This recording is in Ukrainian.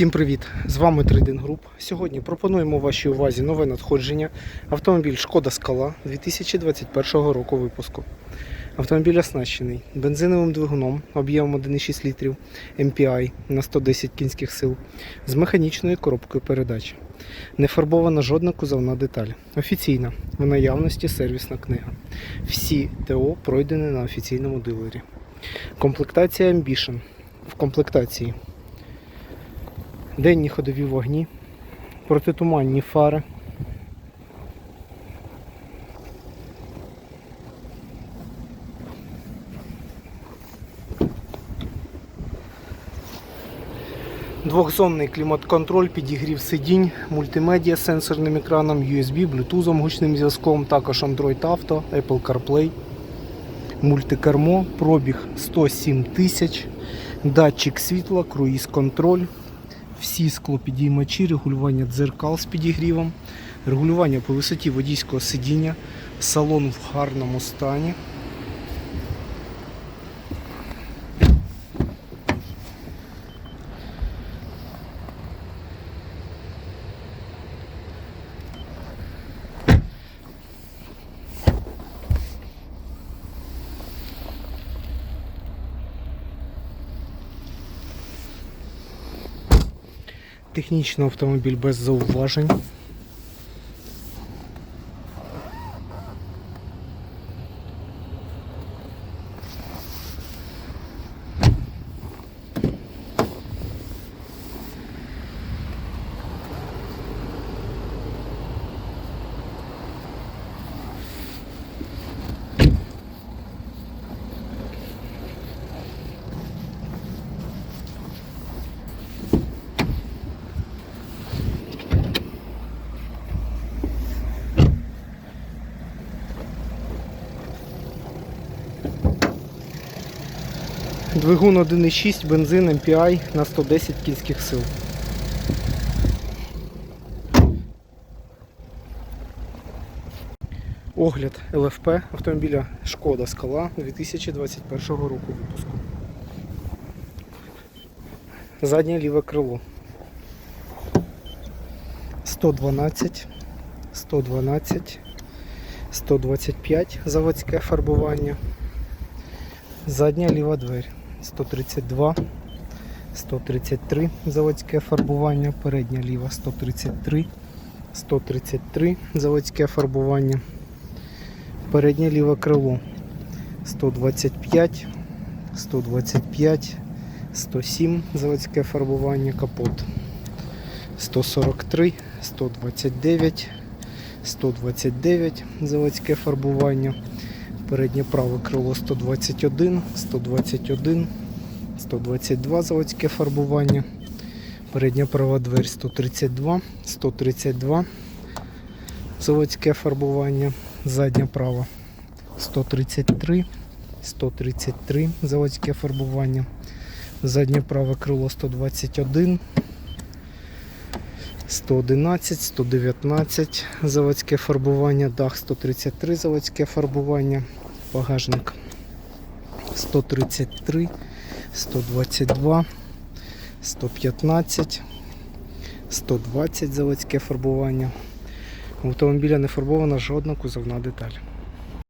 Всім привіт! З вами Трейдинг Груп. Сьогодні пропонуємо вашій увазі нове надходження. Автомобіль Шкода Скала 2021 року випуску. Автомобіль оснащений бензиновим двигуном об'ємом 1,6 літрів MPI на 110 кінських сил з механічною коробкою передач. Не фарбована жодна кузовна деталь. Офіційна в наявності сервісна книга. Всі ТО пройдені на офіційному дилері. Комплектація Ambition. В комплектації денні ходові вогні, протитуманні фари. Двохзонний клімат-контроль, підігрів сидінь, мультимедіа з сенсорним екраном, USB, Bluetooth, гучним зв'язком, також Android Auto, Apple CarPlay, мультикермо, пробіг 107 тисяч, датчик світла, круїз-контроль, всі склопідіймачі, регулювання дзеркал з підігрівом, регулювання по висоті водійського сидіння, салон в гарному стані. Технічно автомобіль без зауважень. Двигун 1.6, бензин MPI на 110 кінських сил. Огляд ЛФП автомобіля Шкода Скала 2021 року випуску. Заднє ліве крило. 112, 112, 125 заводське фарбування. Задня ліва двері 132, 133 заводське фарбування, передня ліва 133, 133 заводське фарбування, переднє ліве крило 125, 125, 107 заводське фарбування, капот 143, 129, 129 заводське фарбування. Переднє праве крило 121, 121, 122 заводське фарбування. Передня права дверь 132, 132 заводське фарбування. Задня права 133, 133 заводське фарбування. Заднє праве крило 121, 111, 119 заводське фарбування, дах 133 заводське фарбування, багажник 133, 122, 115, 120 заводське фарбування. У автомобіля не фарбована жодна кузовна деталь.